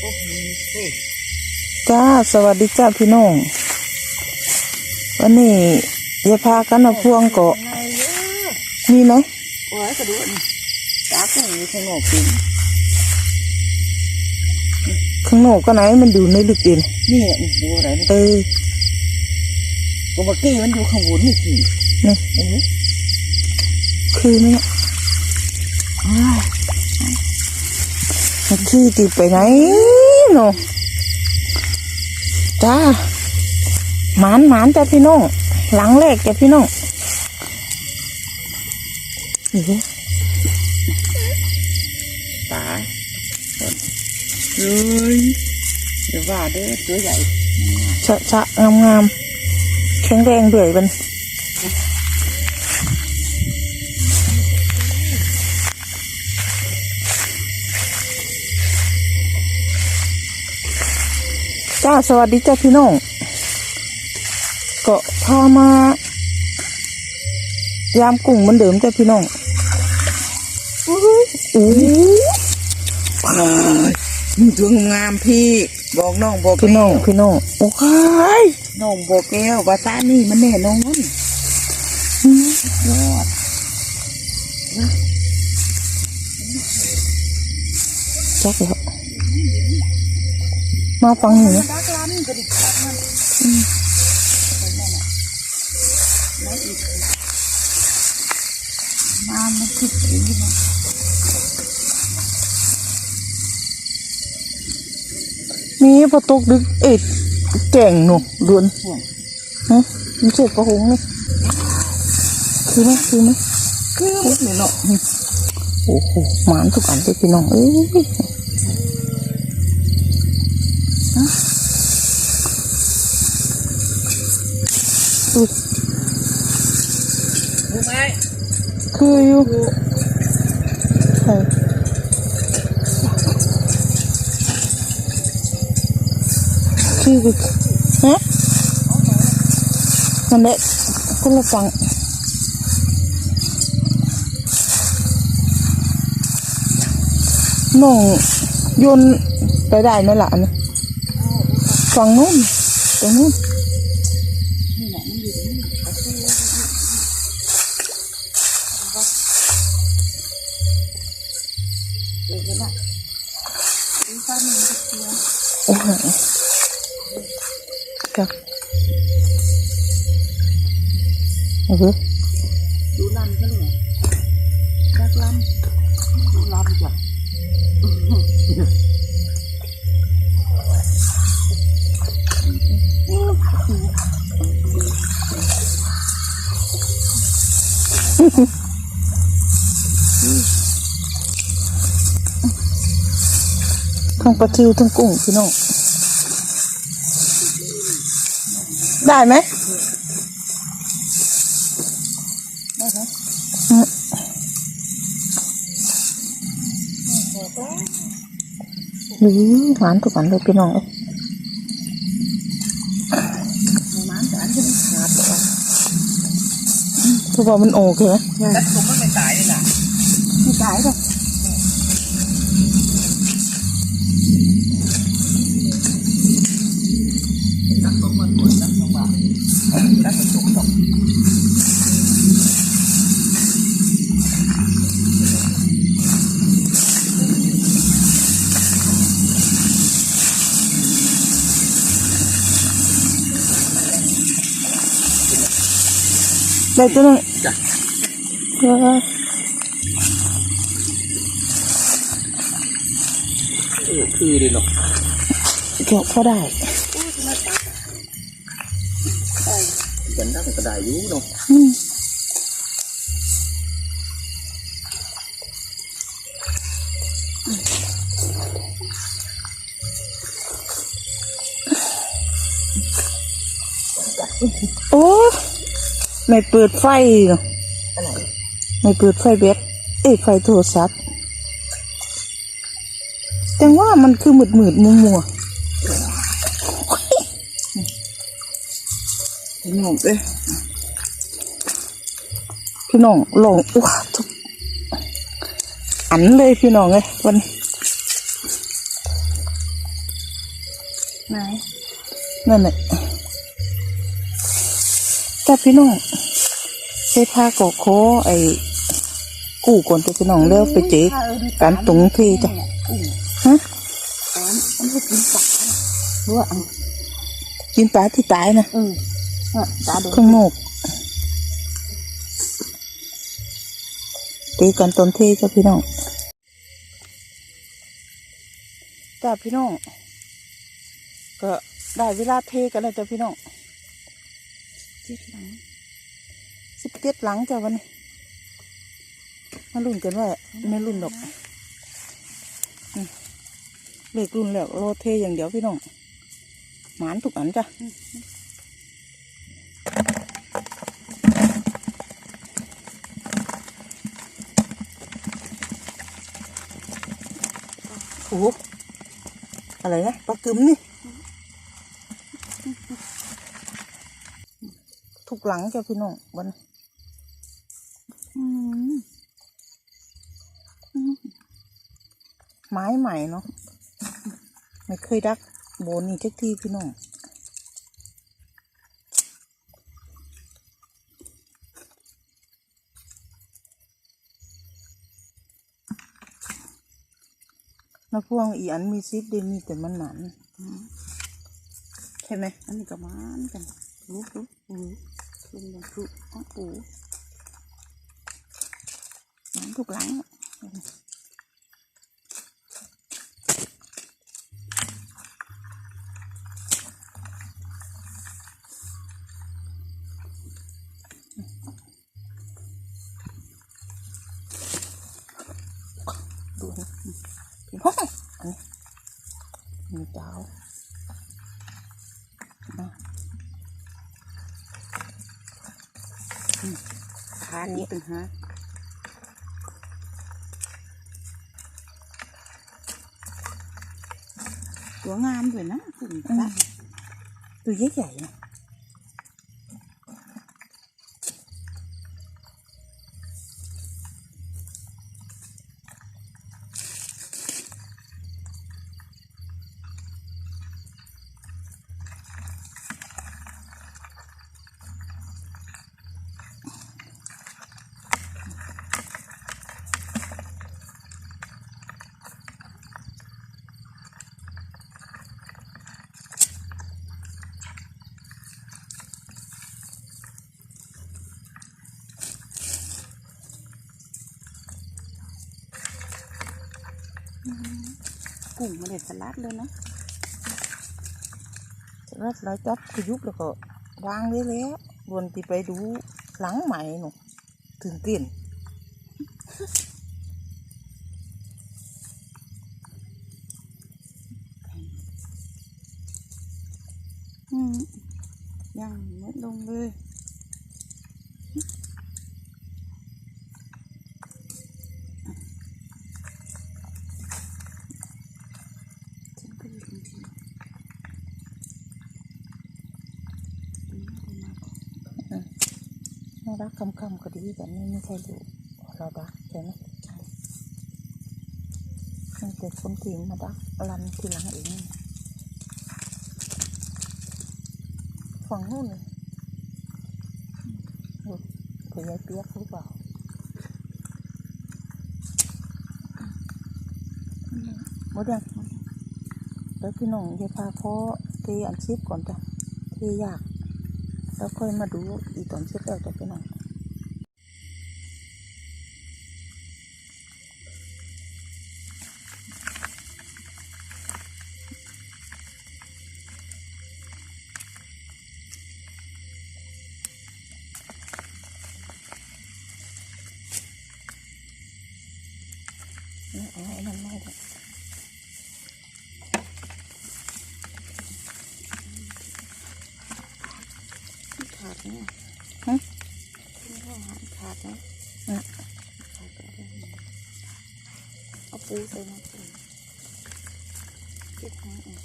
โอ้โหเฮ้ยจ้าสวัสดีจ้าพี่น้องวันนี้ยายพากันมาพวงเกาะไงเยอะมีไหมโอ้ยกระดูกนี่ตาก็มีข้างนอกกินข้างนอกก็ไหนมันอยู่ในลึกดินนี่อะนี่ดูอะไรนี่เออกูเมื่อกี้มันอยู่ข้างบนนี่กินนี่เห็นไหมคือไหมเนี่ย อ้ายมันคือติดไปไหนเนาะจ้าหมานหมานจ้าพี่น้องหลังแรกจ้าพี่น้องเออตาเฮ้ยเดี๋ยวว่าเด้อตัวใหญ่ชะชะงามงามแข็งแรงด้วยมัน จ้าสวัสดีจ้าพี่น้องก็พามายามกุ้งเหมือนเดิมจ้าพี่น้องอุ้ยอู้น้องมึงตัวงามพี่ บอกน้องบอกพี่น้องพี่น้องโอ้ยน้องบอกแก้วว่าตานี่มันแน่นอนอืมยอดจักแล้ว มาฟังหนูดักลันก็ดิดักมันมามันคิดถึงมันมีพอตกดึกเอ็ดแก่งหนูดวนห่วงฮะมันเจ็บกระหงนี่คือไหมคือไหมคือเลยเนาะโอ้โหหมานทุกอันเลยพี่น้องเอ้ยฮะอุ๊ย รู้ไหมคืออยู่ใช่คือคือฮะนั่นแหละคนละฝั่งน้องโยนไปได้ไหมล่ะนะฝั่งนู้นตรงนู้น โอ้โหจ้ะโอ้โหดูลำกันเลยดักลำดูลำจ้ะทั้งปลาทิวทั้งกุ้งพี่น้อง ได้ไหมอืมหือหวานทุกวันเลยพี่น้องเอ้ยน้ำจานจะไม่ขาดหรอกเพราะว่ามันโอเคไหม ตักตกตกได้ตัวนึงจ้ะเกี่ยวเขาได้กันได้ก็ได้อยู่เนาะอืมโอ้ไม่เปิดไฟเนาะอะไรไม่เปิดไฟเบสเอ้ยไฟโทรศัพท์แต่ว่ามันคือมืดมืดมัวมัวพี่น้องเอ้ยๆ พี่น้องลองอุ้ยทุกอันเลยพี่น้องเลยวันนี้ไหนนั่นแหละจ้าพี่น้องเซพาโกโคไอ้กู้ก่อนจ้ะพี่น้องแล้วไปเจอการตรงที่จ้ะฮะตอนมันก็กินปลารู้ว่าเอากินปลาที่ตายนะเออว่าตาโดนข้างนอก ตีกันตนที่จ้ะพี่น้องจ้าพี่น้องก็ได้เวลาเทกันแล้วจ้ะพี่น้องเจ็ดหลังสิบเจ็ดหลังจ้ะวันนี้มารุ่นกันว่าไม่รุ่นดอกเลิกรุ่นแล้วรอเทอย่างเดียวพี่น้องหมานทุกอันจ้ะ โอ้โหอะไรนะปลากึมนี่ ทุกหลังจ้าพี่น้องวันไม้ใหม่เนาะไม่เคยดักโบนนี่จักทีพี่น้อง มาพวงอีอันมีซิปเดมีแต่มันหมันใช่ไหมอันนี้ก็มันกันรู้รู้รู้เป็นอย่างคืออ๋อปูหมันทุกหลังดูนะ พี่น้องอันนี้มีเจ้าอะขาดอีกต่างหากตัวงามด้วยนะกลุ่มปลาตัวใหญ่ๆนะ กลุ่มมาเด็ดสลัดเลยเนาะแล้วเราจับขยุบแล้วก็วางไว้แล้วบนที่ไปดูหลังใหม่หนูตื่นเต้นอืมยังไม่ลงเลยฉันก็อยู่ตรงที่อืมเอามาก่อน น่า รักคำคำๆก็ดีแบบนี้ไม่ใช่ดูเราดักใช่ไหมมันแต่คนทีมาดักรันทีหลังเองฝั่งนู้นเลยโอ้ยเยายเปียกหรือเปล่าหมดยังแล้วพี่น้องจะพาพ่อเทอันชิปก่อนจ้ะเทยาก แล้วค่อยมาดูอีตอนเช็ดแล้วจะไปไหนเอาไอ้นั่นมาเซื้อใส่น้ำเกลือเก็บน้ำออ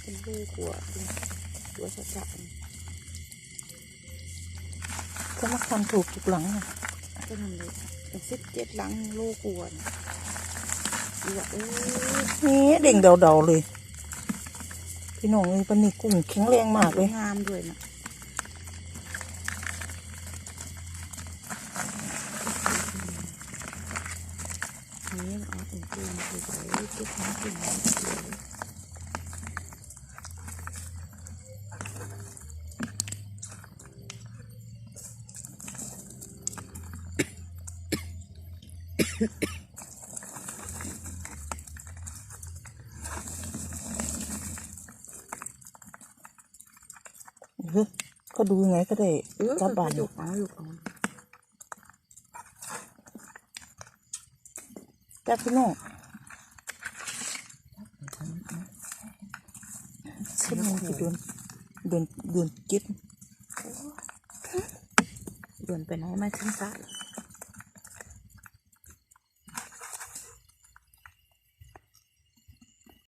เป็นเบอร์ว่าตัวจะจับก็มักทำถูกทุกหลังก็ทำเลยเป็นสิบเจ็ดหลังโลกวนนี่เด่งเดาๆเลย พี่น้องเลยปนนี่กุ้งแข็งแรงมากเลยงามด้วยนะ เก็ดูยังไงก็ได้จับบานอยู่จับพี่น้องฉันมันจะโดนโดนโดนกิ๊บโดนไปไหนมาชิ้นซะ